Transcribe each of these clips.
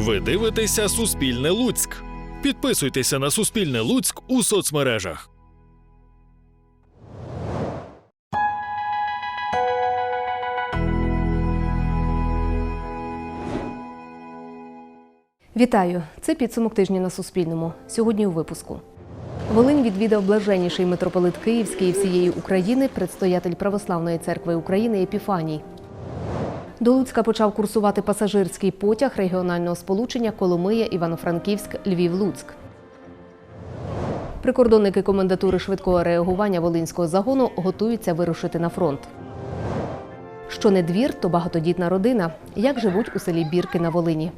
Ви дивитеся Суспільне Луцьк. Підписуйтеся на Суспільне Луцьк у соцмережах. Вітаю! Це підсумок тижня на Суспільному. Сьогодні у випуску. Волинь відвідав блаженніший митрополит Київський і всієї України, предстоятель Православної церкви України Епіфаній. До Луцька почав курсувати пасажирський потяг регіонального сполучення Коломия, Івано-Франківськ, Львів-Луцьк. Прикордонники комендатури швидкого реагування Волинського загону готуються вирушити на фронт. Що не двір, то багатодітна родина. Як живуть у селі Бірки на Волині.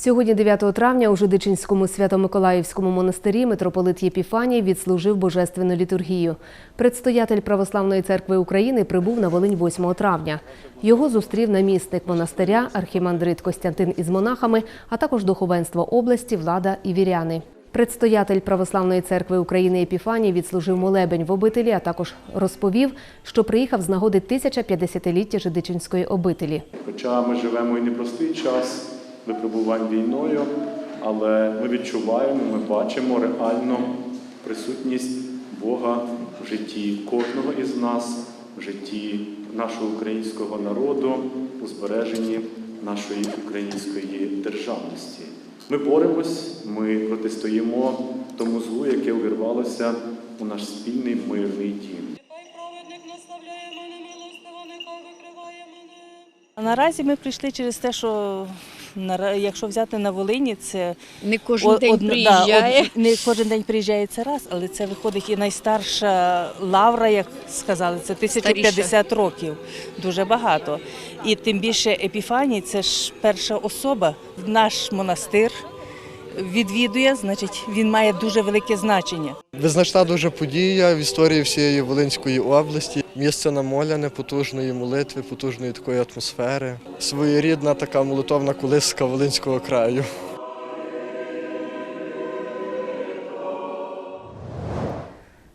Сьогодні, 9 травня, у Жидичинському Свято-Миколаївському монастирі митрополит Єпіфаній відслужив божественну літургію. Предстоятель Православної церкви України прибув на Волинь 8 травня. Його зустрів намісник монастиря, архімандрит Костянтин із монахами, а також духовенство області, влада і віряни. Предстоятель Православної церкви України Епіфаній відслужив молебень в обителі, а також розповів, що приїхав з нагоди 1050-ліття Жидичинської обителі. Хоча ми живемо і непростий час випробувань війною, але ми відчуваємо, ми бачимо реально присутність Бога в житті кожного із нас, в житті нашого українського народу, у збереженні нашої української державності. Ми боремось, ми протистоїмо тому злу, яке увірвалося у наш спільний мирний дім. Хай мене, милостиво, викриває мене. Наразі ми прийшли через те, що якщо взяти на Волині, це Не кожен о- день приїжджає. Да, од- не кожен день приїжджає це раз, але це виходить і найстарша лавра, як сказали, це 1050 років. Дуже багато. І тим більше Епіфаній це ж перша особа. Наш монастир відвідує, значить, він має дуже велике значення. Визначна дуже подія в історії всієї Волинської області. Місце намоляне, потужної молитви, потужної такої атмосфери. Своєрідна така молитовна колиска Волинського краю.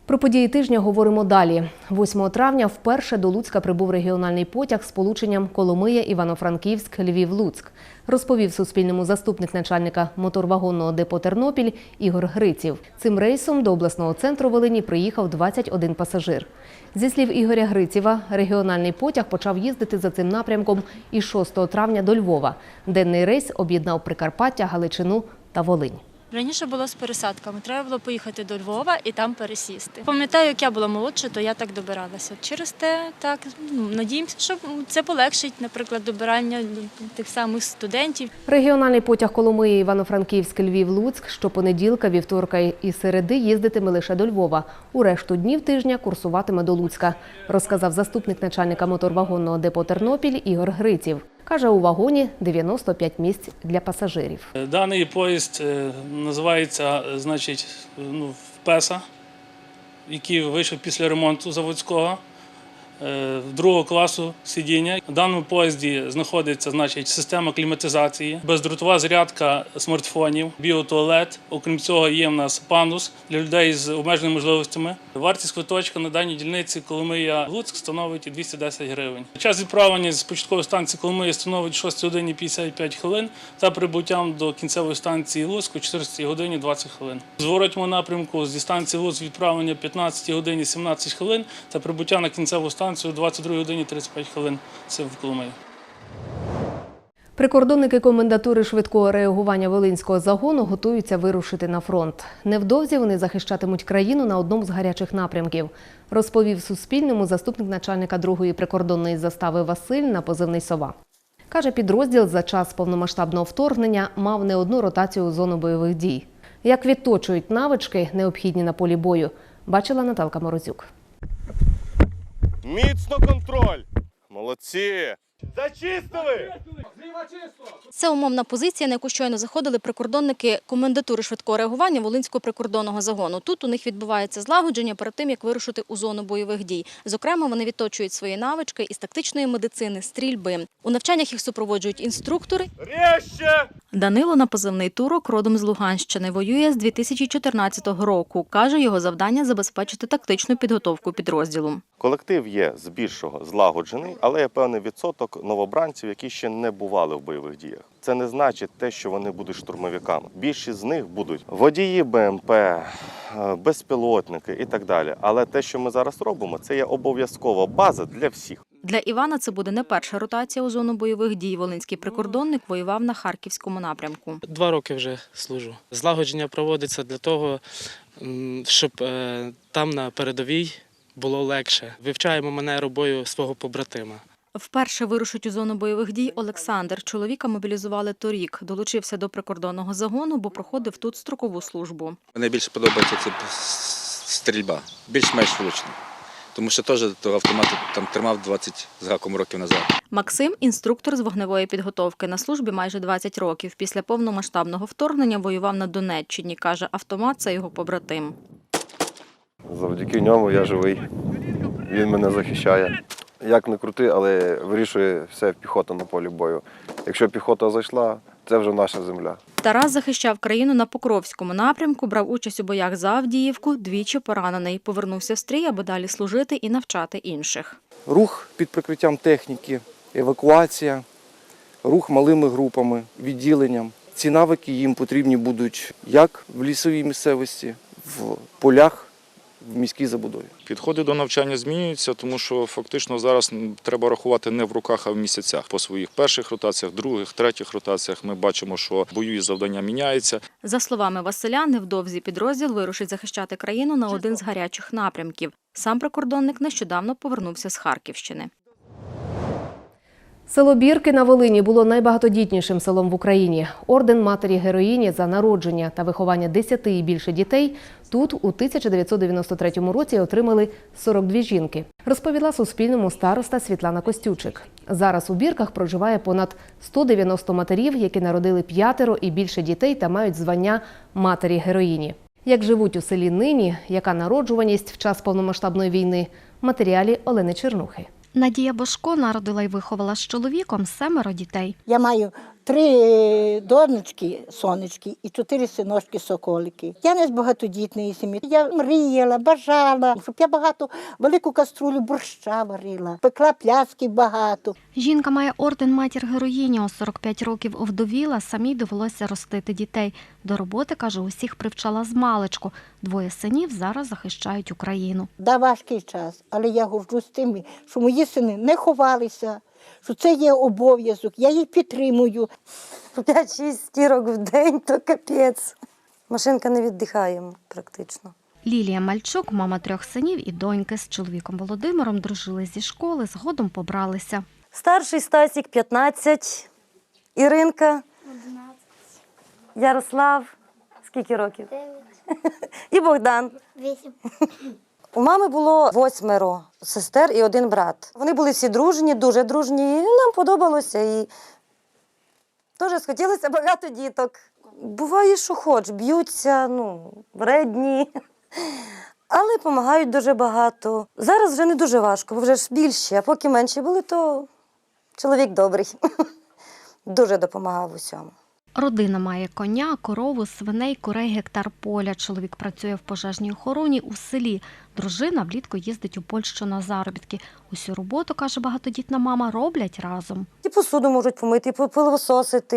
Про події тижня говоримо далі. 8 травня вперше до Луцька прибув регіональний потяг з полученням Коломия, Івано-Франківськ, Львів, Луцьк. Розповів Суспільному заступник начальника моторвагонного депо Тернопіль Ігор Гриців. Цим рейсом до обласного центру Волині приїхав 21 пасажир. Зі слів Ігоря Грицєва, регіональний потяг почав їздити за цим напрямком із 6 травня до Львова. Денний рейс об'єднав Прикарпаття, Галичину та Волинь. Раніше було з пересадками. Треба було поїхати до Львова і там пересісти. Пам'ятаю, як я була молодша, то я так добиралася. Через те так ну, надіємося, що це полегшить, наприклад, добирання тих самих студентів. Регіональний потяг Коломиї Івано-Франківськ Львів Луцьк щопонеділка, вівторка і середи їздитиме лише до Львова. У решту днів тижня курсуватиме до Луцька, розказав заступник начальника моторвагонного депо Тернопіль Ігор Гриців. Каже, у вагоні 95 місць для пасажирів. Даний поїзд е, називається, е, значить, е, ну, ПЕСА, який вийшов після ремонту заводського е, другого класу сидіння. В даному поїзді знаходиться значить, система кліматизації, бездротова зарядка смартфонів, біотуалет. Окрім цього, є в нас пандус для людей з обмеженими можливостями. Вартість квиточка на даній дільниці Коломия Луцьк становить 210 гривень. Час відправлення з початкової станції Коломия становить 6 годині 55 хвилин та прибуттям до кінцевої станції Луцьк о 14 годині 20 хвилин. В напрямку зі станції Луцьк відправлення 15 годині 17 хвилин та прибуття на кінцеву станцію о 22 годині 35 хвилин. Це в Коломиї. Прикордонники комендатури швидкого реагування Волинського загону готуються вирушити на фронт. Невдовзі вони захищатимуть країну на одному з гарячих напрямків, розповів Суспільному заступник начальника другої прикордонної застави Василь на позивний Сова. Каже, підрозділ за час повномасштабного вторгнення мав не одну ротацію у зону бойових дій. Як відточують навички, необхідні на полі бою, бачила Наталка Морозюк. Міцно контроль. Молодці. Зачистили! Це умовна позиція, на яку щойно заходили прикордонники комендатури швидкого реагування Волинського прикордонного загону. Тут у них відбувається злагодження перед тим, як вирушити у зону бойових дій. Зокрема, вони відточують свої навички із тактичної медицини, стрільби. У навчаннях їх супроводжують інструктори. Резче! Данило на позивний турок родом з Луганщини воює з 2014 року. Каже, його завдання забезпечити тактичну підготовку підрозділу. Колектив є збільшого злагоджений, але є певний відсоток новобранців, які ще не бували в бойових діях. Це не значить те, що вони будуть штурмовиками. Більшість з них будуть водії БМП, е, безпілотники і так далі. Але те, що ми зараз робимо, це є обов'язкова база для всіх. Для Івана це буде не перша ротація у зону бойових дій. Волинський прикордонник воював на харківському напрямку. Два роки вже служу. Злагодження проводиться для того, щоб е, там на передовій було легше. Вивчаємо манеру бою свого побратима. Вперше вирушить у зону бойових дій Олександр. Чоловіка мобілізували торік. Долучився до прикордонного загону, бо проходив тут строкову службу. Мені більше подобається це стрільба, більш-менш влучно. Тому що теж того автомату там тримав 20 з гаком років назад. Максим інструктор з вогневої підготовки на службі майже 20 років. Після повномасштабного вторгнення воював на Донеччині. каже, автомат це його побратим. Завдяки ньому я живий. Він мене захищає. Як не крути, але вирішує все піхота на полі бою. Якщо піхота зайшла, це вже наша земля. Тарас захищав країну на Покровському напрямку, брав участь у боях за Авдіївку, двічі поранений. Повернувся в стрій, аби далі служити і навчати інших. рух під прикриттям техніки, евакуація, рух малими групами, відділенням. Ці навики їм потрібні будуть як в лісовій місцевості, в полях, в міській забудові. Підходи до навчання змінюються, тому що фактично зараз треба рахувати не в руках, а в місяцях. По своїх перших ротаціях, других, третіх ротаціях ми бачимо, що бойові завдання міняються. За словами Василя, невдовзі підрозділ вирушить захищати країну на один з гарячих напрямків. Сам прикордонник нещодавно повернувся з Харківщини. Село Бірки на Волині було найбагатодітнішим селом в Україні. Орден матері героїні за народження та виховання 10 і більше дітей тут у 1993 році отримали 42 жінки. Розповіла Суспільному староста Світлана Костючик. Зараз у Бірках проживає понад 190 матерів, які народили п'ятеро і більше дітей та мають звання матері героїні. Як живуть у селі нині, яка народжуваність в час повномасштабної війни? Матеріалі Олени Чернухи. Надія Бошко народила і виховала з чоловіком семеро дітей. Я маю три донечки, сонечки і чотири синочки, соколики. Я не з багатодітної сім'ї. Я мріяла, бажала, щоб я багато велику каструлю борща варила, пекла пляцки багато. Жінка має орден матір героїні. У 45 років овдовіла, самій довелося ростити дітей. До роботи, каже, усіх привчала з маличку. Двоє синів зараз захищають Україну. Да, важкий час, але я горжусь тим, що мої сини не ховалися, що це є обов'язок, я їх підтримую. 5-6 стірок в день, то капець. Машинка не віддихає практично. Лілія Мальчук, мама трьох синів і доньки з чоловіком Володимиром дружили зі школи, згодом побралися. Старший Стасік 15, Іринка, Ярослав. Скільки років? І Богдан. Вісім. У мами було восьмеро сестер і один брат. Вони були всі дружні, дуже дружні. І нам подобалося. І теж схотілося багато діток. Буває, що хоч, б'ються, ну, вредні, але допомагають дуже багато. Зараз вже не дуже важко, бо вже ж більші, а поки менші були, то чоловік добрий. Дуже допомагав усьому. Родина має коня, корову, свиней, курей, гектар поля. Чоловік працює в пожежній охороні у селі. Дружина влітку їздить у Польщу на заробітки. Усю роботу, каже багатодітна мама, роблять разом. І посуду можуть помити, і пилососити,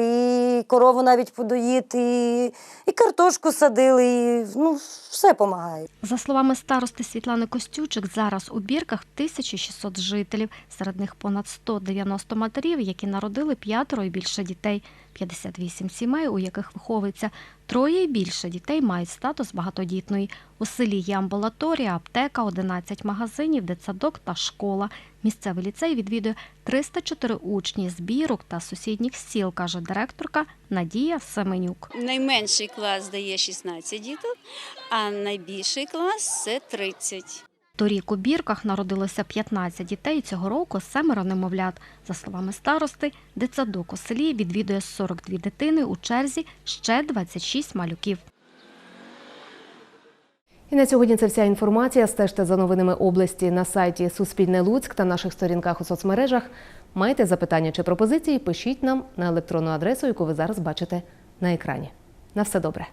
і корову навіть подоїти, і, і картошку садили, і, ну, все допомагає. За словами старости Світлани Костючик, зараз у бірках 1600 жителів. Серед них понад 190 матерів, які народили п'ятеро і більше дітей. 58 сімей, у яких виховується троє і більше дітей, мають статус багатодітної. У селі є амбулаторія, аптека, 11 магазинів, дитсадок та школа. Місцевий ліцей відвідує 304 учні з бірок та сусідніх сіл, каже директорка Надія Семенюк. Найменший клас дає 16 діток, а найбільший клас це 30. Торік у бірках народилося 15 дітей. Цього року семеро немовлят. За словами старости, дитсадок у селі відвідує 42 дитини. У черзі ще 26 малюків. І на сьогодні це вся інформація. Стежте за новинами області на сайті Суспільне Луцьк та наших сторінках у соцмережах. Маєте запитання чи пропозиції? Пишіть нам на електронну адресу, яку ви зараз бачите на екрані. На все добре.